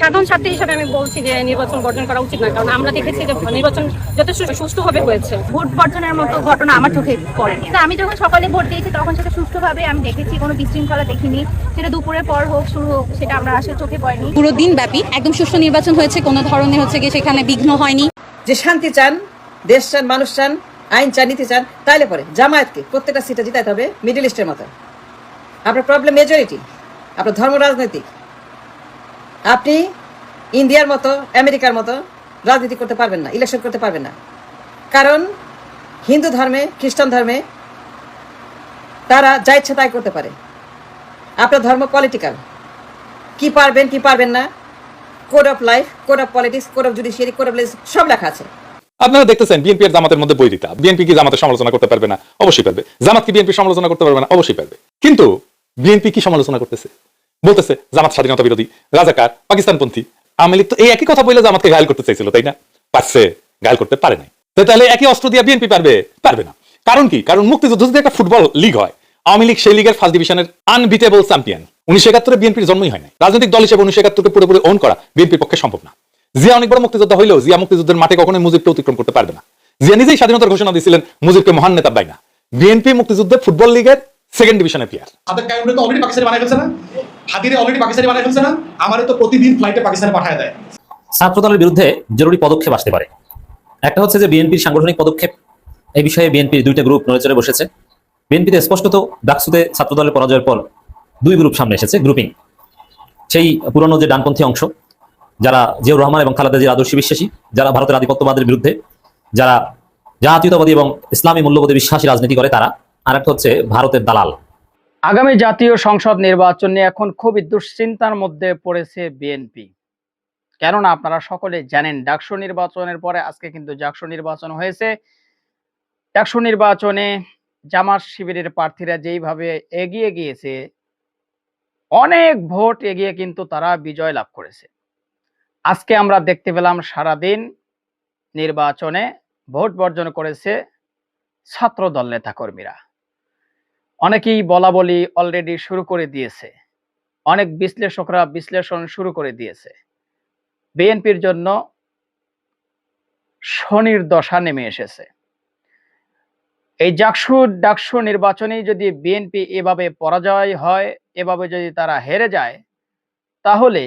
সাধারণ ছাত্রী হিসেবে আমি বলছি যে নির্বাচন বর্জন করা উচিত না কারণ আমরা দেখেছি যে নির্বাচন যথেষ্ট সুষ্ঠুভাবে হয়েছে। ভোট বর্জনের মতো ঘটনা আমার চোখে পড়ে কিন্তু আমি যখন সকালে ভোট দিয়েছি তখন সেটা সুষ্ঠুভাবে আমি দেখেছি কোনো বিশৃঙ্খলা দেখিনি। সেটা দুপুরের পর হোক শুরু হোক সেটা আমরা আসলে চোখে পড়েনি। পুরো দিন ব্যাপী একদম সুষ্ঠু নির্বাচন হয়েছে কোনো ধরনের হচ্ছে গিয়ে সেখানে বিঘ্ন হয়নি। যে শান্তি চান দেশ চান মানুষ চান আইন চান নীতি চান তাইলে পরে জামায়াতকে প্রত্যেকটা সিটে জিতাইতে হবে মিডল ইস্টের মতো। আপনার প্রবলেম মেজরিটি আপনার ধর্ম রাজনৈতিক আপনি ইন্ডিয়ার মতো, আমেরিকার মতো রাজনীতি করতে পারবেন না ইলেকশন করতে পারবেন না। কারণ হিন্দু ধর্মে, খ্রিস্টান ধর্মে তারা যা ইচ্ছা তাই করতে পারে। আপনার ধর্ম পলিটিক্যাল কি পারবেন কি পারবেন না code of life code of politics code of judiciary code of সব লেখা আছে। আপনারা দেখতেছেন বিএনপি এর জামাতের মধ্যে বৈরিতা বিএনপি কি জামাতের সমালোচনা করতে পারবে না? অবশ্যই পারবে। জামাত কি বিএনপি সমালোচনা করতে পারবে না? অবশ্যই পারবে। কিন্তু বিএনপি কি সমালোচনা করতেছে? বলতেছে জামাত স্বাধীনতা বিরোধী, রাজাকার, পাকিস্তানপন্থী। লীগ তো এই একই কথা বলে জামাতকে ঘায়ল করতে চাইছিল, তাই না? পারছে, ঘায়ল করতে পারে নাই। তাহলে একই অস্ত্র দিয়ে বিএনপি পারবে? পারবে না। কারণ কি? কারণ মুক্তিযুদ্ধ যদি একটা ফুটবল লিগ হয়, আওয়ামী লীগ সেই লিগের ফার্স্ট ডিভিশনের আনবিটেবল চ্যাম্পিয়ন উনিশশো একাত্তরে বিএনপির জন্মই হয় না রাজনৈতিক দল হিসেবে উনিশশো একাত্তরকে পুরোপুরি ওন করা বিএনপির পক্ষে সম্ভব না। জিয়া অনেক বড় মুক্তিযোদ্ধা হইলেও জিয়া মুক্তিযুদ্ধের মাঠে কখনোই মুজিবকে অতিক্রম করতে পারবে না। জিয়া নিজেই স্বাধীনতার ঘোষণা দিয়েছিলেন, মুজিবকে মহান নেতা বাই না। বিএনপি মুক্তিযুদ্ধে ফুটবল লিগের সেকেন্ড ডিভিশনের প্লেয়ার কায়মরে তো অলরেডি পাকিস্তানি বানাই ফেলছে না? হাতিরে অলরেডি পাকিস্তানি বানাই ফেলছে না, আমারে তো প্রতিদিন ফ্লাইটে পাকিস্তানে পাঠায় দেয়। ছাত্রদলের বিরুদ্ধে জরুরি পদক্ষেপ আসতে পারে। একটা হচ্ছে যে বিএনপির সাংগঠনিক পদক্ষেপ, এই বিষয়ে বিএনপির দুইটা গ্রুপ নড়েচড়ে বসেছে। বিএনপিতে স্পষ্টত ডাকসুতে ছাত্রদলের পরাজয়ের পর দুই গ্রুপ সামনে এসেছে গ্রুপিং সেই পুরনো যে ডানপন্থী অংশ, যারা জিয়াউর রহমান এবং খালেদা জিয়ার আদর্শ বিশ্বাসী, যারা ভারতের আধিপত্যবাদের বিরুদ্ধে, যারা জাতীয়তাবাদী এবং ইসলামী মূল্যবোধে বিশ্বাসী রাজনীতি করে তারা আর একটা হচ্ছে ভারতের দালাল। আগামী জাতীয় সংসদ নির্বাচন নিয়ে এখন খুবই দুশ্চিন্তার মধ্যে পড়েছে বিএনপি। কেননা আপনারা সকলে জানেন, ডাকসু নির্বাচনের পরে আজকে কিন্তু জাকসু নির্বাচন হয়েছে। ডাকসু নির্বাচনে জামাত শিবিরের প্রার্থীরা যেইভাবে এগিয়ে গিয়েছে, অনেক ভোট এগিয়ে কিন্তু তারা বিজয় লাভ করেছে। আজকে আমরা দেখতে পেলাম সারাদিন নির্বাচনে ভোট বর্জন করেছে ছাত্র দল নেতাকর্মীরা। অনেকেই বলা বলি অলরেডি শুরু করে দিয়েছে। অনেক বিশ্লেষকরা বিশ্লেষণ শুরু করে দিয়েছে। বিএনপির জন্য শনির দশা নেমে এসেছে। এই জাকসু ডাকসু নির্বাচনেই যদি বিএনপি এভাবে পরাজয় হয়, এভাবে যদি তারা হেরে যায়, তাহলে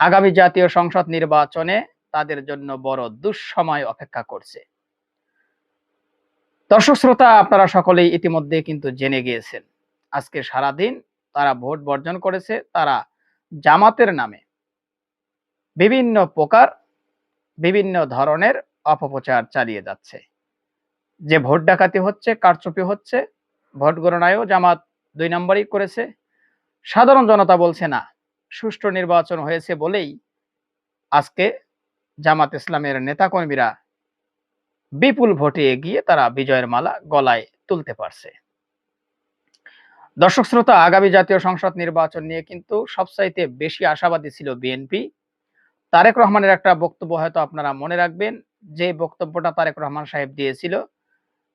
আগামী জাতীয় সংসদ নির্বাচনে তাদের জন্য বড় দুঃসময় অপেক্ষা করছে। দর্শক শ্রোতা, আপনারা সকলেই ইতিমধ্যে কিন্তু জেনে গিয়েছেন। আজকে সারাদিন তারা ভোট বর্জন করেছে তারা জামাতের নামে। বিভিন্ন প্রকার, বিভিন্ন ধরনের অপপ্রচার চালিয়ে যাচ্ছে। যে ভোট ডাকাতি হচ্ছে, কারচুপি হচ্ছে, ভোট গণনায়ও জামাত দুই নম্বরই করেছে। সাধারণ জনতা বলছে না, সুষ্ঠু নির্বাচন হয়েছে বলেই আজকে জামাত ইসলামের নেতাকর্মীরা বিপুল ভোটে এগিয়ে তারা বিজয়ের মালা গলায় তুলতে পারছে। দর্শক শ্রোতা, আগামী জাতীয় সংসদ নির্বাচন নিয়ে কিন্তু সবচাইতে বেশি আশাবাদী ছিল বিএনপি। তারেক রহমানের একটা বক্তব্য হয়তো আপনারা মনে রাখবেন, যে বক্তব্যটা তারেক রহমান সাহেব দিয়েছিল,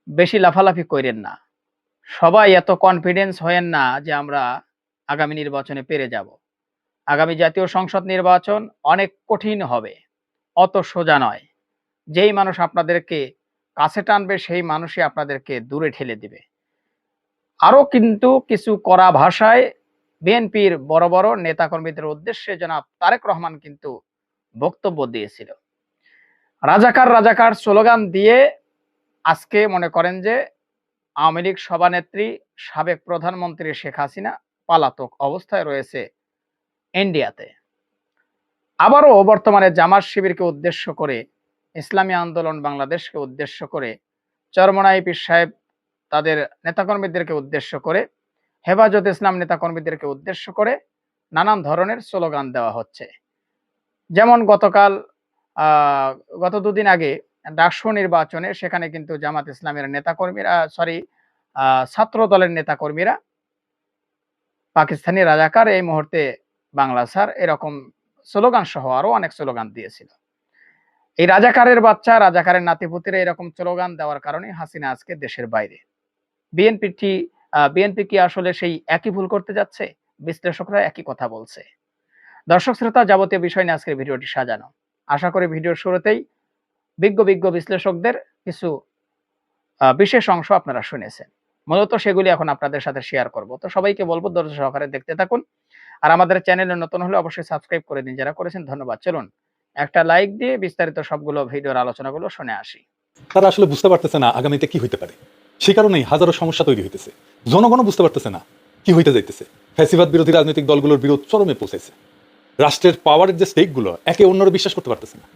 বেশি লাফালাফি করেন না। সবাই এত কনফিডেন্স হয়েন না যে আমরা আগামী নির্বাচনে পেরে যাব। আগামী জাতীয় সংসদ নির্বাচন অনেক কঠিন হবে, অত সোজা নয়। যেই মানুষ আপনাদেরকে কাছে টানবে, সেই মানুষই আপনাদেরকে দূরে ঠেলে দিবে। আরও কিন্তু কিছু কড়া ভাষায় বিএনপির বড় বড় নেতাকর্মীদের উদ্দেশ্যে জনাব তারেক রহমান কিন্তু বক্তব্য দিয়েছিল। রাজাকার রাজাকার স্লোগান দিয়ে আজকে মনে করেন যে আওয়ামী লীগ সভানেত্রী, সাবেক প্রধানমন্ত্রী শেখ হাসিনা পালাতক অবস্থায় রয়েছে ইন্ডিয়াতে আবারও বর্তমানে জামাত শিবিরকে উদ্দেশ্য করে ইসলামী আন্দোলন বাংলাদেশকে উদ্দেশ্য করে চরমনাই পীর সাহেব তাদের নেতাকর্মীদেরকে উদ্দেশ্য করে, হেফাজত ইসলাম নেতাকর্মীদেরকে উদ্দেশ্য করে নানান ধরনের স্লোগান দেওয়া হচ্ছে। যেমন গতকাল গত দুদিন আগে ডাকসু নির্বাচনে সেখানে কিন্তু জামাত ইসলামের নেতাকর্মীরা, সরি ছাত্র দলের নেতাকর্মীরা পাকিস্তানি রাজাকার এই মুহূর্তে বাংলা স্যার এরকম স্লোগান সহ আরও অনেক স্লোগান দিয়েছিল। এই রাজাকারের বাচ্চা, রাজাকারের নাতিপুতিরা এরকম স্লোগান দেওয়ার কারণে হাসিনা আজকে দেশের বাইরে। বিএনপিটি বিএনপি কি আসলে সেই একই ভুল করতে যাচ্ছে? বিশ্লেষকরা একই কথা বলছে। দর্শক শ্রোতা, যাবতীয় বিষয় নিয়ে আজকের ভিডিওটি সাজানো। আশা করি ভিডিওর শুরুতেই বিজ্ঞ বিজ্ঞ বিশ্লেষকদের কিছু বিশেষ অংশ আপনারা শুনেছেন। মূলত সেগুলি এখন আপনাদের সাথে শেয়ার করব। তো সবাইকে বলব, ধৈর্য সহকারে দেখতে থাকুন। আর আমাদের চ্যানেলে নতুন হলে অবশ্যই সাবস্ক্রাইব করে দিন যারা করেছেন, ধন্যবাদ। চলুন একটা লাইক দিয়ে বিস্তারিত সবগুলো ভিডিওর আলোচনাগুলো শুনে আসি। তারা আসলে বুঝতে পারতেছে না আগামীতে কি হইতে পারে। সে কারণেই হাজারো সমস্যা তৈরি হইতেছে। জনগণও বুঝতে পারতেছে না কি হইতে যাইতেছে। ফ্যাসিবাদ বিরোধী রাজনৈতিক দলগুলোর বিরোধ চরমে পৌঁছেছে। রাষ্ট্রের পাওয়ারের যে স্টেকগুলো একে অন্যরা বিশ্বাস করতে পারতেছে না।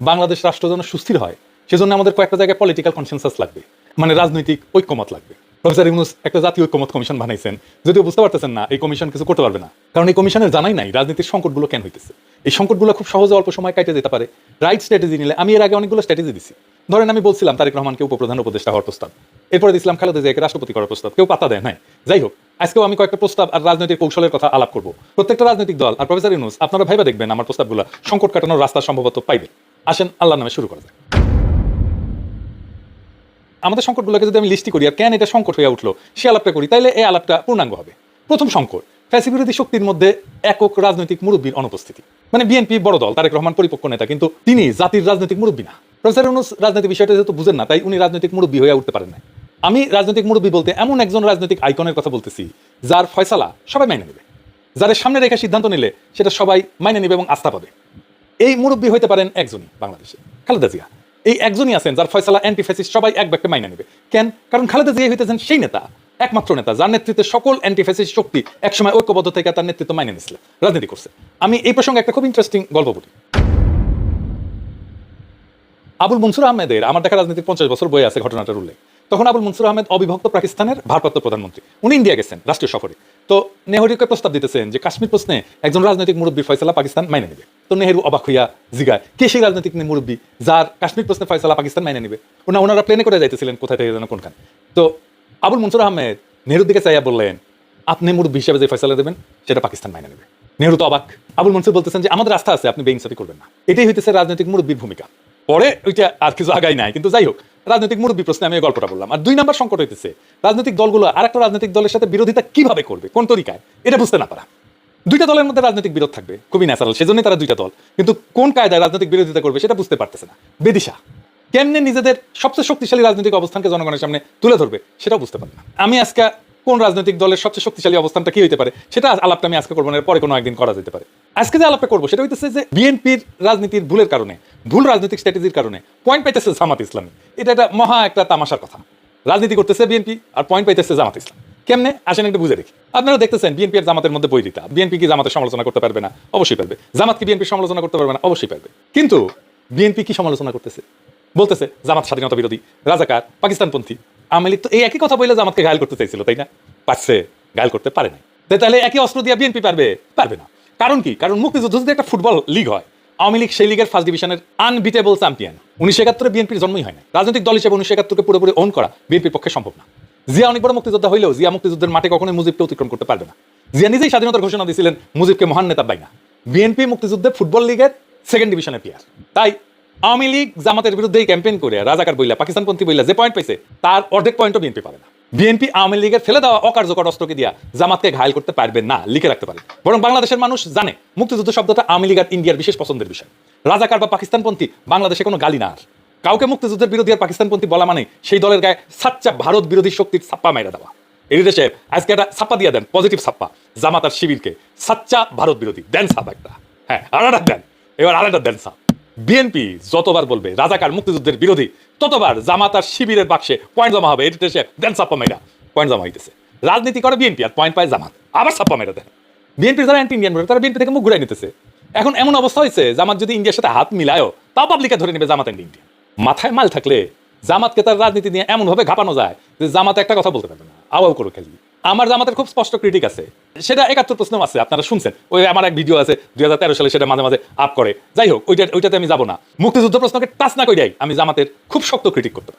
বাংলাদেশ রাষ্ট্র যেন সুস্থির হয়, সেজন্য আমাদের কয়েকটা জায়গায় পলিটিক্যাল কনসেন্সাস লাগবে। মানে রাজনৈতিক ঐক্যমত লাগবে। প্রফেসর ইউনুস একটা জাতীয় ঐক্যমত কমিশন বানাইছেন। যদিও বুঝতে পারতেছেন না, এই কমিশন কিছু করতে পারবে না। কারণ এই কমিশনের জানাই নাই রাজনীতির সংকটগুলো কেন হইতেছে। এই সংকটগুলো খুব সহজে অল্প সময় কাটে যেতে পারে। রাইট স্ট্র্যাটেজি নিলে আমি এর আগে অনেকগুলো স্ট্র্যাটেজি দিছি। ধরেন আমি বলছিলাম তারেক রহমানকে উপপ্রধান উপদেষ্টা হওয়ার প্রস্তাব। এরপরে দিয়েছিলাম খালেদা জিয়াকে রাষ্ট্রপতি করার প্রস্তাব। কেউ পাতা দেয় নাই। যাই হোক, আজকেও আমি কয়েকটা প্রস্তাব আর রাজনৈতিক কৌশলের কথা আলাপ করব। প্রত্যেকটা রাজনৈতিক দল আর প্রফেসর ইউনুস, আপনারা ভাইবা দেখবেন আমার প্রস্তাবগুলো সংকট কাটানোর রাস্তা সম্ভবত পাইবে আসেন আল্লাহ নামে শুরু করা যায় আমাদের সংকটগুলোকে যদি আমি লিস্টি করি, আর কেন এটা সংকট হয়ে উঠল, সে আলাপটা করি তাহলে এই আলাপটা পূর্ণাঙ্গ হবে। প্রথম সংকট ফ্যাসি বিরোধী শক্তির মধ্যে একক রাজনৈতিক মুরব্বীর অনুপস্থিতি। মানে বিএনপি বড় দল, তারেক রহমান পরিপক্ক নেতা, কিন্তু তিনি জাতির রাজনৈতিক মুরব্বী না। প্রফেসর ইউনুস রাজনৈতিক বিষয়টা যেহেতু বুঝেন না, তাই উনি রাজনৈতিক মুরব্বী হয়ে উঠতে পারেন না আমি রাজনৈতিক মুরব্বী বলতে এমন একজন রাজনৈতিক আইকনের কথা বলতেছি, যার ফয়সালা সবাই মাইনে নেবে। যাদের সামনে রেখে সিদ্ধান্ত নিলে সেটা সবাই মাইনে নেবে এবং আস্থা পাবে। এই মুরব্বী হইতে পারেন একজনই বাংলাদেশে, খালেদা জিয়া। এই একজনই আছেন যার ফয়সালা অ্যান্টি ফ্যাসিস্ট সবাই এক ব্যাগকে মাইনে নেবে। কেন? কারণ খালেদা জিয়া হইতেছেন সেই নেতা, একমাত্র নেতা, যার নেতৃত্বে সকল অ্যান্টি ফ্যাসিস্ট শক্তি একসময় ঐক্যবদ্ধ থেকে তার নেতৃত্ব মাইনে নিয়েছিল, রাজনীতি করছে। আমি এই প্রসঙ্গে একটা খুব ইন্টারেস্টিং গল্প বলি। আবুল মনসুর আহমেদের, আমার দেখা রাজনীতির পঞ্চাশ বছর বই আছে ঘটনাটার উল্লেখ। তখন আবুল মনসুর আহমেদ অবিভক্ত পাকিস্তানের ভারপ্রাপ্ত প্রধানমন্ত্রী। উনি ইন্ডিয়া গেছেন, রাষ্ট্রীয় সফরে। তো নেহরুকে প্রস্তাব দিতেছেন যে কাশ্মীর প্রশ্নে একজন রাজনৈতিক মুরব্বীর ফয়সালা পাকিস্তান মাইনে নেবে। তো নেহরু অবাক হইয়া জিগায়, কে সেই রাজনৈতিক মুরব্বী যার কাশ্মীর প্রশ্নে ফয়সালা পাকিস্তান মাইনে নেবে? ওনা ওনারা প্লেনে করে যাইতেছিলেন, কোথায় থেকে যেন কোনখানে? তো আবুল মনসুর আহমেদ নেহরুর দিকে চাইয়া বললেন, আপনি মুরব্বী হিসেবে যে ফয়সালা দেবেন, সেটা পাকিস্তান মাইনে নেবে। নেহরু তো অবাক। আবুল মনসুর বলতেছেন যে, আমাদের আস্থা আছে, আপনি বেইনসাফি করবেন না। এটাই হইতেছে রাজনৈতিক মুরব্বীর ভূমিকা। পরে ওইটা আর কিছু আগাই নাই, কিন্তু যাই হোক রাজনৈতিক মুরব্বী প্রশ্নে আমি গল্পটা বললাম। আর দুই নম্বর সংকট হইতেছে, রাজনৈতিক দলগুলো আর একটা রাজনৈতিক দলের সাথে বিরোধিতা কীভাবে করবে? কোন তরিকায়? এটা বুঝতে না পারা। দুইটা দলের মধ্যে রাজনৈতিক বিরোধ থাকবে, খুবই ন্যাচারাল সেজন্যই তারা দুইটা দল। কিন্তু কোন কায়দায় রাজনৈতিক বিরোধিতা করবে সেটা বুঝতে পারতেছে না। বেদিশা, কেমনে নিজেদের সবচেয়ে শক্তিশালী রাজনৈতিক অবস্থানকে জনগণের সামনে তুলে ধরবে সেটাও বুঝতে পারবে না। আমি আজকে কোন রাজনৈতিক দলের সবচেয়ে শক্তিশালী অবস্থানটা কি হইতে পারে? সেটা আলাপটা আমি আজকে করব না পরে কোনো একদিন করা যেতে পারে। আজকে যে আলাপটা করব, সেটা হইতেছে যে বিএনপির রাজনীতির ভুলের কারণে, ভুল রাজনৈতিক স্ট্র্যাটেজির কারণে পয়েন্ট পাইতেছে জামাত ইসলামী। এটা একটা মহা একটা তামাশার কথা। রাজনীতি করতেছে বিএনপি আর পয়েন্ট পাইতেছে জামাত ইসলাম। কেমনে? আসেন একটু বুঝে দেখি। আপনারা দেখতেছেন বিএনপি আর জামাতের মধ্যে বই দিতা বিএনপি কি জামাতের সমালোচনা করতে পারবে না? অবশ্যই পারবে। জামাত কি বিএনপির সমালোচনা করতে পারবে না? অবশ্যই পারবে। কিন্তু বিএনপি কি সমালোচনা করতেছে? বলতেছে জামাত স্বাধীনতা বিরোধী, রাজাকার, পাকিস্তানপন্থী। আওয়ামী তো এই একই কথা বলে জামাতকে ঘায়ল করতে চাইছিল, তাই না? পারছে ঘায়ল করতে পারে না তাহলে একই অস্ত্র দিয়ে বিএনপি পারবে? পারবে না। কারণ কি? কারণ মুক্তিযুদ্ধ যদি একটা ফুটবল লিগ হয়, আওয়ামী লীগ সেই লিগের ফার্স্ট ডিভিশনের আনবিটেবল চ্যাম্পিয়ন উনিশশো একাত্তরে বিএনপির জন্মই হয় না রাজনৈতিক দল হিসেবে উনিশশো একাত্তরকে পুরোপুরি অন করা বিএনপির পক্ষে সম্ভব না। জিয়া অনেক বড় মুক্তিযোদ্ধা হইলেও জিয়া মুক্তিযুদ্ধের মাঠে কখনোই মুজিবকে অতিক্রম করতে পারবে না। জিয়া নিজেই স্বাধীনতার ঘোষণা দিয়েছিলেন মুজিবকে মহান নেতা পাই না। বিএনপি মুক্তিযুদ্ধে ফুটবল লিগের সেকেন্ড ডিভিশনের প্লেয়ার তাই আওয়ামী লীগ জামাতের বিরুদ্ধে ক্যাম্পেইন করে, রাজাকার বইলা, পাকিস্তানপন্থী বইলা যে পয়েন্ট পাইছে, তার অর্ধেক পয়েন্টও বিএনপি পাবে না। বিএনপি আওয়ামী লীগের ফেলে দেওয়া অকার্যকর অস্ত্রকে দিয়া জামাতকে ঘায়ল করতে পারবে না, লিখে রাখতে পারে। বরং বাংলাদেশের মানুষ জানে, মুক্তিযুদ্ধ শব্দটা আওয়ামী লীগ আর ইন্ডিয়ার বিশেষ পছন্দের বিষয়। রাজাকার বা পাকিস্তানপন্থী বাংলাদেশে কোনো গালি না আর। কাউকে মুক্তিযুদ্ধের বিরোধী আর পাকিস্তানপন্থী বলা মানে সেই দলের গায়ে সাচ্চা ভারত বিরোধী শক্তির ছাপ্পা মাইরা দেওয়া। এই দেশে আজকে একটা ছাপ্পা দিয়ে দেন পজিটিভ ছাপ্পা। জামাত আর শিবিরকে সাচ্চা ভারত বিরোধী। দেন ছাপ একটা। হ্যাঁ আর দেন। এবার আর দেন ছাপ। বিএনপি যতবার বলবে রাজাকার মুক্তিযুদ্ধের বিরোধী, ততবার জামাত আর শিবিরের বাক্সে পয়েন্ট জমা হবে এটা দেশে দেন ছাপ্পা মেয়েরা পয়েন্ট জমা হইতেছে। রাজনীতি করে বিএনপি আর পয়েন্ট পায় জামাত, আবার ছাপ্পা মেয়েরা দেন। বিএনপির যারা অ্যান্টি ইন্ডিয়ান তারা বিএনপি থেকে মুখ ঘুরাই নিতেছে। এখন এমন অবস্থা হয়েছে জামাত যদি ইন্ডিয়ার সাথে হাত মিলায়ও, তাও পাবলিকে ধরে নেবে জামাত অ্যান্ড ইন্ডিয়া মাথায় মাল থাকলে জামাতকে তার রাজনীতি নিয়ে এমন ভাবে ঘাপানো যায় যে জামাত একটা কথা বলতে পারবে না। আওয়াও করো খেলি আমার জামাতের খুব স্পষ্ট ক্রিটিক আছে। সেটা একাত্তর প্রশ্ন আছে, আপনারা শুনছেন। ওই আমার এক ভিডিও আছে, দুই সালে সেটা মাঝে মাঝে আপ করে। যাই হোক, ওইটা ওইটাতে আমি যাব না। মুক্তিযুদ্ধ প্রশ্নকে টাচ না করে আমি জামাতের খুব শক্ত ক্রিটিক করতে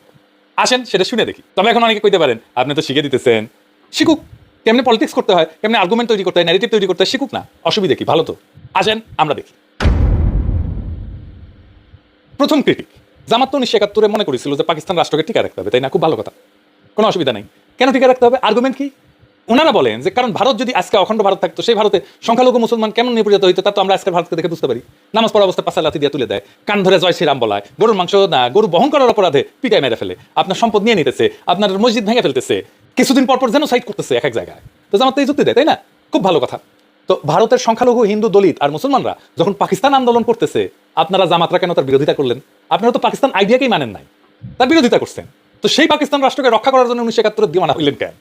আসেন, সেটা শুনে দেখি। তবে এখন অনেকে কইতে পারেন, আপনি তো শিখে দিতেছেন। শিখুক। কেমনি পলিটিক্স করতে হয়, কেমনি আর্গুমেন্ট তৈরি করতে হয় ন্যারেটিভ তৈরি করতে হয়, শিখুক না। অসুবিধা কি? ভালো তো। আসেন, আমরা দেখি। প্রথম ক্রিটিক জামাত তো উনিশশো একাত্তরে মনে করেছিল যে পাকিস্তান রাষ্ট্রকে টিকা রাখতে হবে, তাই না? খুব ভালো কথা। কোনো অসুবিধা নেই। কেন টিকা রাখতে হবে? আর্গুমেন্ট কি? ওনারা বলেন যে, কারণ ভারত যদি আজকে অখণ্ড ভারত থাকতো, সেই ভারতে সংখ্যালঘু মুসলমান কেমন নিপীড়িত হইতো, তা তো আমরা আজকের ভারতকে দেখে বুঝতে পারি। নামাজ পড়া অবস্থায় পাশা লাথি দিয়ে তুলে দেয়। কান ধরে জয় শ্রীরাম বলায়, গরুর মাংস না, গরু বহন করার অপরাধে পিটায় মেরে ফেলে। আপনার সম্পদ নিয়ে নিতেছে, আপনার মসজিদ ভেঙে ফেলতেছে। কিছুদিন পর পর যেন সাইড করতেছে এক এক জায়গায়। তো জামাত এই যুক্তি দেয়, তাই না? খুব ভালো কথা। তো ভারতের সংখ্যালঘু হিন্দু দলিত আর মুসলমানরা যখন পাকিস্তান আন্দোলন করতেছে, আপনারা জামাতরা কেন তার বিরোধিতা করলেন? আপনারা তো পাকিস্তান আইডিয়াকেই মানেন নাই। তার বিরোধিতা করছেন। তো সেই পাকিস্তান রাষ্ট্রকে রক্ষা করার জন্য উনিশশো একাত্তরের দিওয়ানা হইলেন কেন?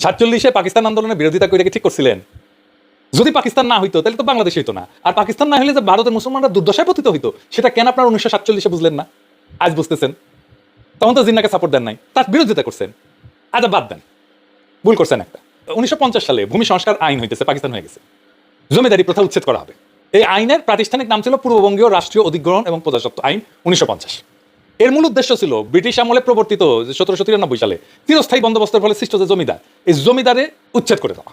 সাতচল্লিশে পাকিস্তান আন্দোলনের বিরোধিতা করে ঠিক করছিলেন? যদি পাকিস্তান না হইতো, তাহলে তো বাংলাদেশ হইতো না। আর পাকিস্তান না হলে যে ভারতের মুসলমানরা দুর্দশায় পতিত হইতো, সেটা কেন আপনার উনিশশো সাতচল্লিশে বুঝলেন না? আজ বুঝতেছেন। তখন তো জিন্নাকে সাপোর্ট দেন নাই। তার বিরোধিতা করছেন। আজ বাদ দেন। ভুল করছেন একটা। উনিশশো পঞ্চাশ সালে ভূমি সংস্কার আইন হইতেছে, পাকিস্তান হয়ে গেছে। জমিদারি প্রথা উচ্ছেদ করা হবে। এই আইনের প্রাতিষ্ঠানিক নাম ছিল পূর্ববঙ্গীয় রাষ্ট্রীয় অধিগ্রহণ এবং প্রজাস্বত্ব আইন উনিশশো পঞ্চাশ। এর মূল উদ্দেশ্য ছিল ব্রিটিশ আমলে প্রবর্তিত সতেরোশো তিরানব্বই সালে চিরস্থায়ী বন্দোবস্তের ফলে সৃষ্ট যে জমিদার, এই জমিদারে উচ্ছেদ করে দেওয়া।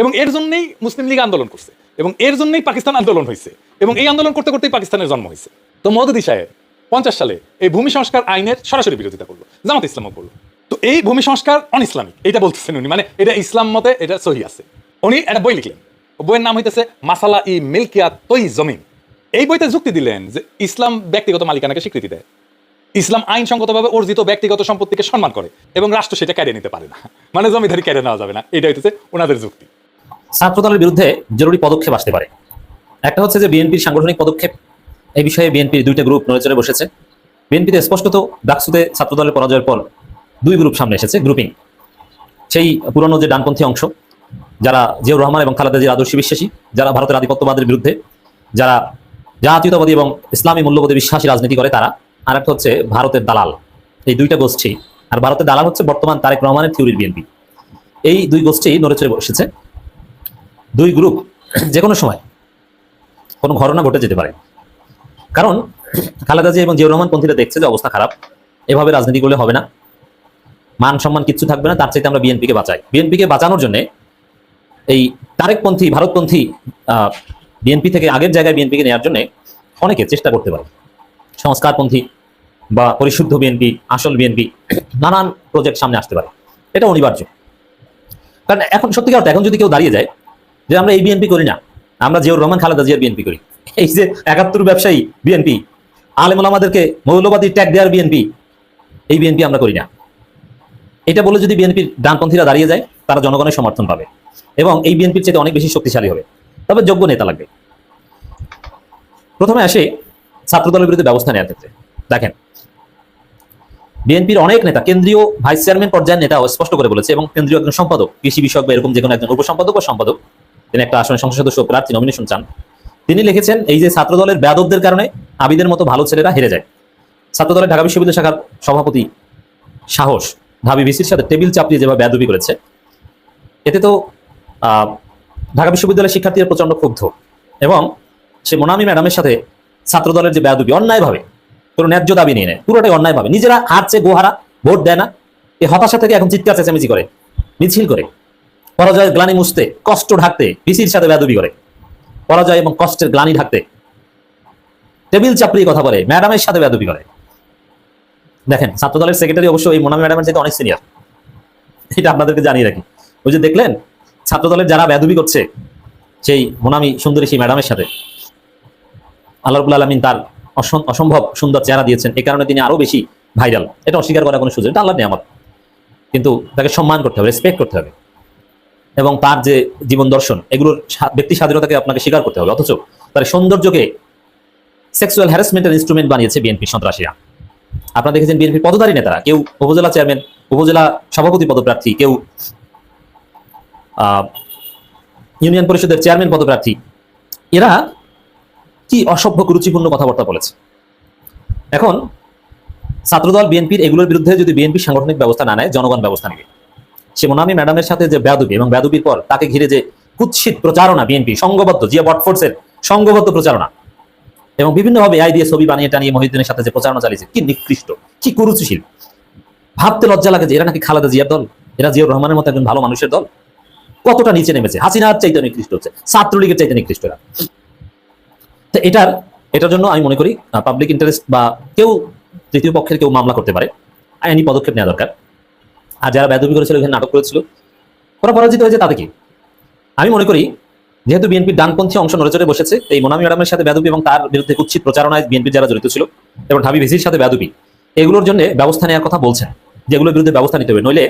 এবং এর জন্যই মুসলিম লীগ আন্দোলন করছে। এবং এর জন্যই পাকিস্তান আন্দোলন হয়েছে। এবং এই আন্দোলন করতে করতেই পাকিস্তানের জন্ম হয়েছে। তো মদদি সাহেব পঞ্চাশ সালে এই ভূমি সংস্কার আইনের সরাসরি বিরোধিতা করল, জামাত ইসলামও করল। তো এই ভূমি সংস্কার অন ইসলামিক এটা বলতেছেন উনি। মানে এটা ইসলাম মতে এটা সহি আছে। উনি একটা বই লিখলেন। বইয়ের নাম হইতেছে মাসালা ই মিল্কিয়া তৈ জমিন। এই বইতে যুক্তি দিলেন যে ইসলাম ব্যক্তিগত মালিকানাকে স্বীকৃতি দেয়। ইসলাম আইনসঙ্গতভাবে অর্জিত ব্যক্তিগত সম্পত্তিকে সম্মান করে এবং রাষ্ট্র সেটা কেড়ে নিতে পারে না। মানে জমিদারি কেড়ে নেওয়া যাবে না। এটা হইতেছে ওনাদের যুক্তি। ছাত্রদলের বিরুদ্ধে জরুরি পদক্ষেপ আসতে পারে। একটা হচ্ছে যে বিএনপির সাংগঠনিক পদক্ষেপ। এই বিষয়ে বিএনপির দুইটা গ্রুপ নড়েচড়ে বসেছে। বিএনপিতে স্পষ্টত ডাকসুতে ছাত্রদলের পরাজয়ের পর দুই গ্রুপ সামনে এসেছে গ্রুপিং সেই পুরনো যে ডানপন্থী অংশ, যারা জিয়াউর রহমান এবং খালেদা জিয়ার আদর্শ বিশ্বাসী, যারা ভারতের আধিপত্যবাদের বিরুদ্ধে, যারা জাতীয়তাবাদী এবং ইসলামী মূল্যবোধে বিশ্বাসী রাজনীতি করে, তারা আর একটা হচ্ছে ভারতের দালাল। এই দুইটা গোষ্ঠী। আর ভারতের দালাল হচ্ছে বর্তমান তারেক রহমানের থিওরির বিএনপি। এই দুই গোষ্ঠী নড়েচড়ে বসেছে। দুই গ্রুপ যে কোনো সময় কোনো ঘটনা ঘটে যেতে পারে। কারণ খালেদা জিয়া এবং জিয়াউর রহমান পন্থীরা দেখছে যে অবস্থা খারাপ। এভাবে রাজনীতি করলে হবে না। মান সম্মান কিচ্ছু থাকবে না। তার চাইতে আমরা বিএনপিকে বাঁচাই। বিএনপিকে বাঁচানোর জন্য এই তারেকপন্থী ভারতপন্থী বিএনপি থেকে আগের জায়গায় বিএনপিকে নেওয়ার জন্য অনেকে চেষ্টা করতে পারে। সংস্কারপন্থী বা পরিশুদ্ধ বিএনপি আসল বিএনপি নানান প্রজেক্ট সামনে আসতে পারে। এটা অনিবার্য। কারণ এখন সত্যিকার এখন যদি কেউ দাঁড়িয়ে যায় যে আমরা এই বিএনপি করি না, আমরা জিয়াউর রহমান, খালেদা জিয়ার বিএনপি করি। এই যে একাত্তর ব্যবসায়ী বিএনপি আলেমুল আমাদেরকে মৌলবাদী ট্যাগ দেওয়ার বিএনপি এই বিএনপি আমরা করি না। এটা বলে যদি বিএনপির ডানপন্থীরা দাঁড়িয়ে যায়, তারা জনগণের সমর্থন পাবে এবং এই বিএনপির চেয়ে অনেক বেশি শক্তিশালী হবে। তবে যোগ্য নেতা লাগবে। প্রথমে আসে ছাত্রদলের বিরুদ্ধে ব্যবস্থা নেওয়ার ক্ষেত্রে। দেখেন, বিএনপির অনেক নেতা, কেন্দ্রীয় ভাইস চেয়ারম্যান পর্যায়ের নেতা স্পষ্ট করে বলেছে এবং কেন্দ্রীয় একজন সম্পাদক, কৃষি বিষয়ক বা এরকম যে কোনো একজন উপসম্পাদক বা সম্পাদক, তিনি একটা আসনে সংসদ সদস্য, প্রার্থী নমিনেশন চান। তিনি লিখেছেন, এই যে ছাত্র দলের ব্যাদবদের কারণে আবিদের মতো ভালো ছেলেরা হেরে যায়। ছাত্র দলের ঢাকা বিশ্ববিদ্যালয় শাখার সভাপতি সাহস ঢাবি ভিসির সাথে টেবিল চাপড়িয়ে যেভাবে ব্যাদবি করেছে, এতে তো ঢাকা বিশ্ববিদ্যালয়ের শিক্ষার্থীরা প্রচণ্ড ক্ষুব্ধ। এবং সে মোনামি ম্যাডামের সাথে ছাত্র দলের যে ব্যাদবি, অন্যায়ভাবে কোনো ন্যায্য দাবি নিয়ে নেয়। পুরোটাই অন্যায়ভাবে নিজেরা হারছে, গোহারা, ভোট দেয় না। এই হতাশা থেকে এখন চিৎকার, চেঁচামেচি করে, মিছিল করে। পরাজয়ের গ্লানি মুছতে, কষ্ট ঢাকতে, ভিসির সাথে ব্যাদবি করে। পরাজয় এবং কষ্টের গ্লানি ঢাকতে। টেবিল চাপড়িয়ে কথা বলে, ম্যাডামের সাথে ব্যাদবি করে। দেখেন ছাত্র দলের সেক্রেটারি অবশ্য এই মোনামি ম্যাডামের চাইতে অনেক সিনিয়র এটা আপনাদেরকে জানিয়ে রাখি। ওই যে দেখলেন ছাত্র দলের যারা ব্যাদবি করছে, সেই মোনামি সুন্দরী সেই ম্যাডামের সাথে। আল্লাহ রবুল আলমিন তার অসম্ভব সুন্দর চেহারা দিয়েছেন। এই কারণে তিনি আরও বেশি ভাইরাল এটা অস্বীকার করার কোনো সুযোগ আল্লাহ নিয়ামত। কিন্তু তাকে সম্মান করতে হবে রেসপেক্ট করতে হবে। এবং তার যে জীবন দর্শন, এগুলোর ব্যক্তি স্বাধীনতাকে আপনাকে স্বীকার করতে হবে। অথচ তার সৌন্দর্যকে সেক্সুয়াল হ্যারাসমেন্টের ইনস্ট্রুমেন্ট বানিয়েছে বিএনপি সন্ত্রাসীরা। আপনারা দেখেছেন বিএনপির পদধারী নেতারা। কেউ উপজেলা চেয়ারম্যান উপজেলা সভাপতি পদপ্রার্থী, কেউ ইউনিয়ন পরিষদের চেয়ারম্যান পদপ্রার্থী। এরা কি অসভ্য কুরুচিপূর্ণ কথাবার্তা বলেছে? এখন, ছাত্রদল, বিএনপির এগুলোর বিরুদ্ধে যদি বিএনপি সাংগঠনিক ব্যবস্থা না নেয়, জনগণ ব্যবস্থা নেবে। সে মোনামি ম্যাডামের সাথে যে ব্যাদবি এবং ব্যাদবির পর তাকে ঘিরে যে কুৎসিত প্রচারণা বিএনপি, সংঘবদ্ধ, জিয়া বটফোর্সের সংঘবদ্ধ প্রচারণা, এবং বিভিন্নভাবে আই দিয়ে ছবি বানিয়ে টানিয়ে মহিউদ্দিনের সাথে যে প্রচারণা চালিয়েছে, কি নিকৃষ্ট, কি কুরুচিশীল। ভাবতে লজ্জা লাগে যে এরা নাকি খালেদা জিয়ার দল, এরা জিয়াউর রহমানের মতো একজন ভালো মানুষের দল। কতটা নিচে নেমেছে? হাসিনার চাইতে নিকৃষ্ট হচ্ছে, ছাত্রলীগের চাইতে নিকৃষ্ট এরা। তো এটার এটার জন্য আমি মনে করি পাবলিক ইন্টারেস্ট বা কেউ, তৃতীয় পক্ষের কেউ মামলা করতে পারে। আইনি পদক্ষেপ নেওয়া দরকার। আর যারা বেদবি করেছিল, এখানে নাটক করেছিল, ওরা পরাজিত হয়েছে তাতে কি? আমি মনে করি, যেহেতু বিএনপির ডানপন্থী অংশ নড়েচড়ে বসেছে, এই মোনামি ম্যাডামের সাথে বেদবি এবং তার বিরুদ্ধে কুচ্ছিত প্রচারণায় বিএনপি যারা জড়িত ছিল, এবং ঢাবি ভিসির সাথে বেদবি এগুলোর জন্য ব্যবস্থা নেওয়ার কথা বলছেন, যেগুলোর বিরুদ্ধে ব্যবস্থা নিতে হবে। নইলে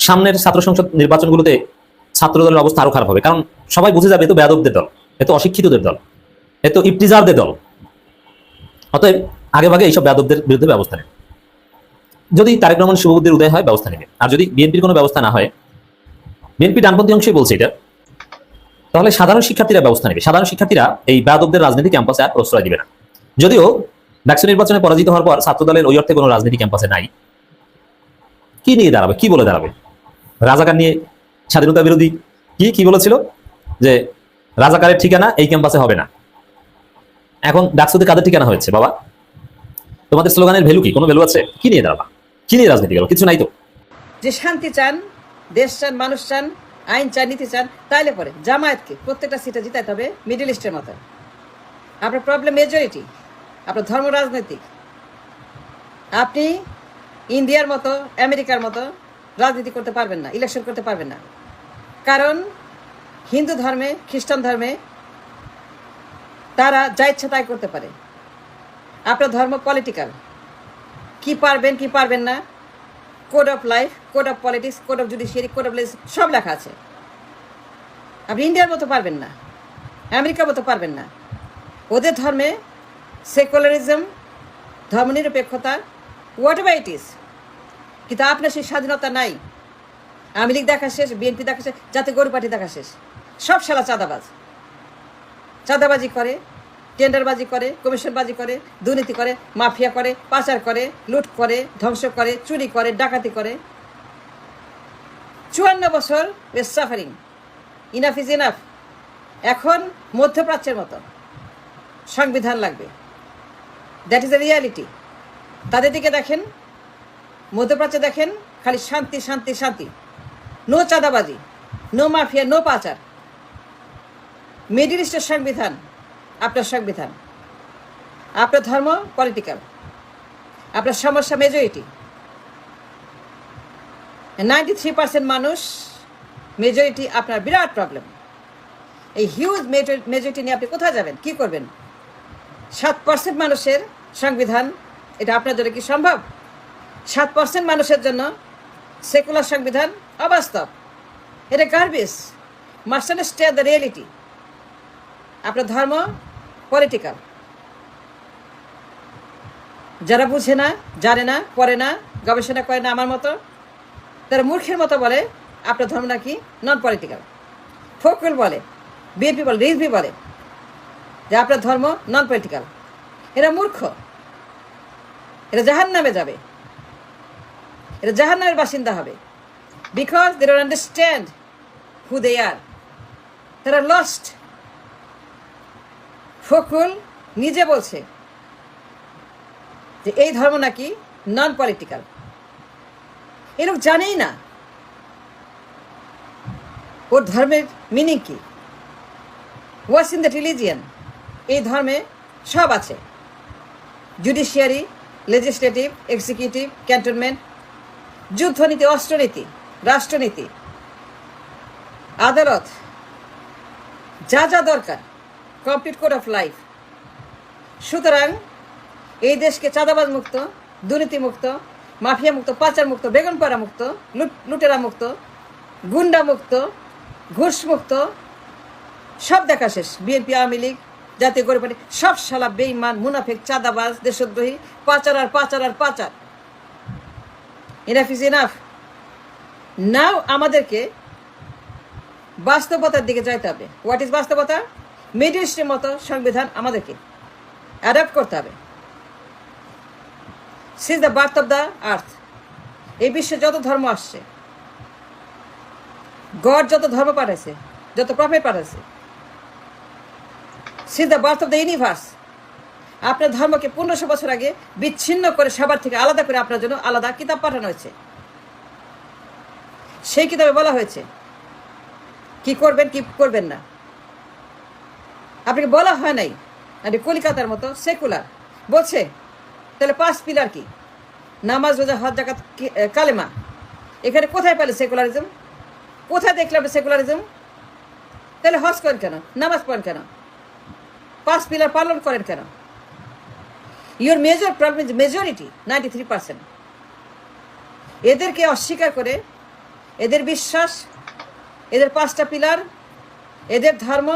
সামনের ছাত্র সংসদ নির্বাচনগুলোতে ছাত্র দলের অবস্থা আরও খারাপ হবে। কারণ সবাই বুঝে যাবে, এ তো বেদবদের দল, এ তো অশিক্ষিতদের দল। এ তো ইফতিজারদের দল। অতএব আগে ভাগে এইসব বেদবদের বিরুদ্ধে ব্যবস্থা নেবে যদি তারেক রহমান শুভবুদ্ধির উদয় হয়, ব্যবস্থা নেবে। আর যদি বিএনপির কোনো ব্যবস্থা না হয়, বিএনপি ডানপন্থী অংশই বলছে এটা, তাহলে সাধারণ শিক্ষার্থীরা ব্যবস্থা নেবে। সাধারণ শিক্ষার্থীরা এই বেদবদের রাজনীতি ক্যাম্পাসে আর প্রশ্রয় দিবে না। যদিও ডাকসু নির্বাচনে পরাজিত হওয়ার পর ছাত্র দলের ওই অর্থে কোনো রাজনীতি ক্যাম্পাসে নাই। কি নিয়ে দাঁড়াবে? কি বলে দাঁড়াবে? রাজাকার নিয়ে স্বাধীনতা বিরোধী কি কি বলেছিল? যে রাজাকারের ঠিকানা এই ক্যাম্পাসে হবে না। এখন ডাকসুতে কাদের ঠিকানা হয়েছে, বাবা? তোমাদের স্লোগানের ভ্যালু কি? কোনো ভ্যালু আছে? কি নিয়ে দাঁড়াবা? কি নিয়ে রাজনীতি গেল কিছু নাই তো। যে শান্তি চান, দেশ চান, মানুষ চান, আইন চান, নীতি চান, তাইলে পরে জামায়াতকে প্রত্যেকটা সিটে জিতাইতে হবে মিডিল ইস্টের মতো আপনার প্রবলেম মেজরিটি আপনার ধর্ম রাজনৈতিক। আপনি ইন্ডিয়ার মতো, আমেরিকার মতো রাজনীতি করতে পারবেন না ইলেকশন করতে পারবেন না। কারণ হিন্দু ধর্মে, খ্রিস্টান ধর্মে তারা যা ইচ্ছা তাই করতে পারে। আপনার ধর্ম পলিটিক্যাল কি পারবেন কি পারবেন না code of life code of politics code of judiciary code of সব লেখা আছে। আপনি ইন্ডিয়ার মতো পারবেন না, আমেরিকার মতো পারবেন না। ওদের ধর্মে সেকুলারিজম ধর্মনিরপেক্ষতা হোয়াট এভার ইট ইস কিন্তু আপনার সেই স্বাধীনতা নাই। আওয়ামী লীগ দেখা শেষ, বিএনপি দেখা শেষ, জাতীয় গরু পার্টি দেখা শেষ, সব শালা চাঁদাবাজ। চাঁদাবাজি করে, টেন্ডারবাজি করে, কমিশনবাজি করে, দুর্নীতি করে, মাফিয়া করে, পাচার করে, লুট করে, ধ্বংস করে, চুরি করে, ডাকাতি করে। চুয়ান্ন বছর was suffering enough is enough এখন মধ্যপ্রাচ্যের মতো সংবিধান লাগবে। দ্যাট ইজ এ রিয়ালিটি তাদের দিকে দেখেন, মধ্যপ্রাচ্যে দেখেন, খালি শান্তি শান্তি শান্তি। নো চাঁদাবাজি নো মাফিয়া নো পাচার। মিডিল ইস্টের সংবিধান, আপনার সংবিধান। আপনার ধর্ম পলিটিক্যাল আপনার সমস্যা মেজরিটি নাইনটি থ্রি পার্সেন্ট মানুষ মেজরিটি আপনার বিরাট প্রবলেম এই হিউজ মেজরিটি নিয়ে আপনি কোথায় যাবেন? কি করবেন? সাত পার্সেন্ট মানুষের সংবিধান, এটা আপনার জন্য কি সম্ভব? সাত পার্সেন্ট মানুষের জন্য সেকুলার সংবিধান অবাস্তব। এটা garbage must stay the reality আপনার ধর্ম পলিটিক্যাল যারা বুঝে না, জানে না, পড়ে না, গবেষণা করে না আমার মতো, তারা মূর্খের মতো বলে, আপনার ধর্ম নাকি নন পলিটিক্যাল ফকুল বলে, বিএনপি বলে রিজবি বলে যে আপনার ধর্ম নন পলিটিক্যাল এরা মূর্খ। এরা জাহান নামে যাবে। এরা জাহান নামের বাসিন্দা হবে। বিকজ দে আন্ডারস্ট্যান্ড হু দে আর তারা লস্ট ফকুল নিজে বলছে যে এই ধর্ম নাকি নন পলিটিক্যাল এরকম জানেই না। ওর ধর্মের মিনিং কি? ওয়াস ইন দ্য রিলিজিয়ান এই ধর্মে সব আছে। জুডিশিয়ারি লেজিসলেটিভ এক্সিকিউটিভ ক্যান্টনমেন্ট যুদ্ধনীতি, অস্ত্রনীতি, রাষ্ট্রনীতি, আদালত, যা যা দরকার। কমপ্লিট কোড অফ লাইফ সুতরাং এই দেশকে চাঁদাবাজ মুক্ত দুর্নীতি মুক্ত মাফিয়া মুক্ত, পাচার মুক্ত বেগুনপাড়া মুক্ত, লুট, লুটেরা মুক্ত, গুন্ডা মুক্ত, ঘুষ মুক্ত, সব দেখা শেষ। বিএনপি, আওয়ামী লীগ, জাতীয় গরিব পার্টি, সব সালা বেইমান মুনাফেক, চাঁদাবাজ, দেশদ্রোহী, পাচার আর পাচার আর পাচার। ইনাফ ইজ ইনাফ নাও আমাদেরকে বাস্তবতার দিকে যাইতে হবে। হোয়াট ইজ বাস্তবতা? মিডিল ইস্টের মতো সংবিধান আমাদেরকে অ্যাডাপ্ট করতে হবে। সিজ the birth of the earth এই বিশ্বে যত ধর্ম আসছে গড যত ধর্ম পাঠাইছে, যত প্রফেট পাঠাইছে সিজ the birth of the universe আপনার ধর্মকে পনেরোশো বছর আগে বিচ্ছিন্ন করে সবার থেকে আলাদা করে আপনার জন্য আলাদা কিতাব পাঠানো হয়েছে। সেই কিতাবে বলা হয়েছে, কি করবেন কি করবেন না। আপনাকে বলা হয় নাই। আপনি কলিকাতার মতো সেকুলার বলছে, তাহলে পাঁচ পিলার কি? নামাজ, রোজা, হজ জাকাত কালেমা। এখানে কোথায় পেলে সেকুলারিজম কোথায় দেখলাম সেকুলারিজম তাহলে হজ করেন কেন? নামাজ পড়েন কেন? পাঁচ পিলার পালন করেন কেন? Your major problem is majority ninety three percent এদেরকে অস্বীকার করে, এদের বিশ্বাস, এদের পাঁচটা পিলার, এদের ধর্ম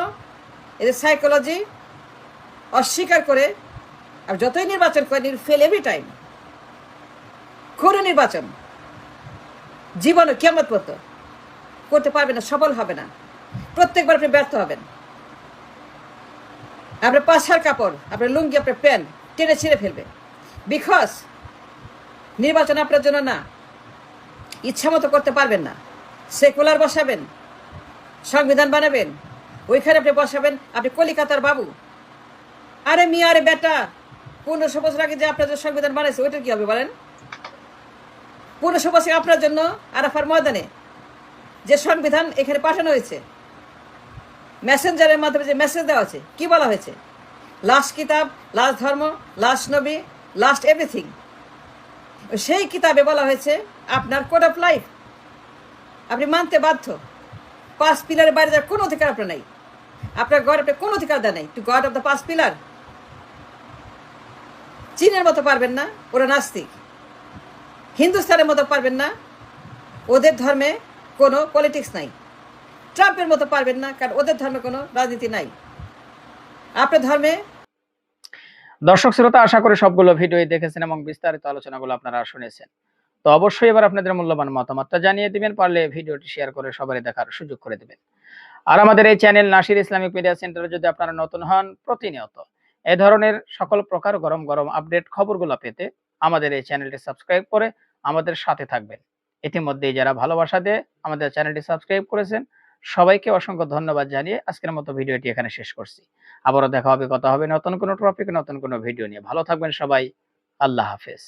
এদের সাইকোলজি অস্বীকার করে আর যতই নির্বাচন ইউ ফেল এভরি টাইম কোনো নির্বাচন জীবনে কেমন পর্যন্ত করতে পারবে না, সফল হবে না। প্রত্যেকবার আপনি ব্যর্থ হবেন। আপনার পাশার কাপড়, আপনার লুঙ্গি, আপনার প্যান্ট টেনে ছিঁড়ে ফেলবে। বিকজ নির্বাচন আপনার জন্য না ইচ্ছা মতো করতে পারবেন না। সেকুলার বসাবেন, সংবিধান বানাবেন ওইখানে আপনি বসাবেন, আপনি কলিকাতার বাবু। আরে মিয়া, আরে বেটা পনেরোশো বছর আগে যে আপনার যে সংবিধান বানাইছে, ওইটা কি হবে বলেন? পনেরোশো বছর আপনার জন্য আরাফার ময়দানে যে সংবিধান এখানে পাঠানো হয়েছে, মেসেঞ্জারের মাধ্যমে যে মেসেজ দেওয়া আছে কি বলা হয়েছে? লাস্ট কিতাব লাস্ট ধর্ম লাস্ট নবী লাস্ট এভরিথিং। সেই কিতাবে বলা হয়েছে, আপনার কোড অফ লাইফ। আপনি মানতে বাধ্য। পাঁচ পিলারের বাইরে যাওয়ার কোনো অধিকার আপনার নেই। আপনার গড আপনার কোনো অধিকার দেয় নাই। টু গড অফ দ্য পাঁচ পিলার। চীনের মতো পারবেন না, ওরা নাস্তিক। হিন্দুস্তানের মতো পারবেন না, ওদের ধর্মে কোনো পলিটিক্স নাই। ট্রাম্পের মতো পারবেন না, কারণ ওদের ধর্মে কোনো রাজনীতি নাই। আপনার ধর্মে দর্শক শ্রোতা, আশা করি সবগুলো ভিডিওই দেখেছেন এবং বিস্তারিত আলোচনাগুলো আপনারা শুনেছেন। তো অবশ্যই এবার আপনাদের মূল্যবান মতামতটা জানিয়ে দিবেন, পারলে ভিডিওটি শেয়ার করে সবারই দেখার সুযোগ করে দিবেন। আর আমাদের এই চ্যানেল নাসির ইসলামিক মিডিয়া সেন্টারে যদি আপনারা নতুন হন, প্রতিনিয়ত এ ধরনের সকল প্রকার গরম গরম আপডেট খবরগুলো পেতে আমাদের এই চ্যানেলটি সাবস্ক্রাইব করে আমাদের সাথে থাকবেন। ইতিমধ্যেই যারা ভালোবাসা দিয়ে আমাদের চ্যানেলটি সাবস্ক্রাইব করেছেন, সবাইকে অসংখ্য ধন্যবাদ জানিয়ে আজকের মতো ভিডিওটি এখানে শেষ করছি। আবারও দেখা হবে, কথা হবে নতুন কোনো টপিক নতুন কোনো ভিডিও নিয়ে। ভালো থাকবেন সবাই, আল্লাহ হাফেজ।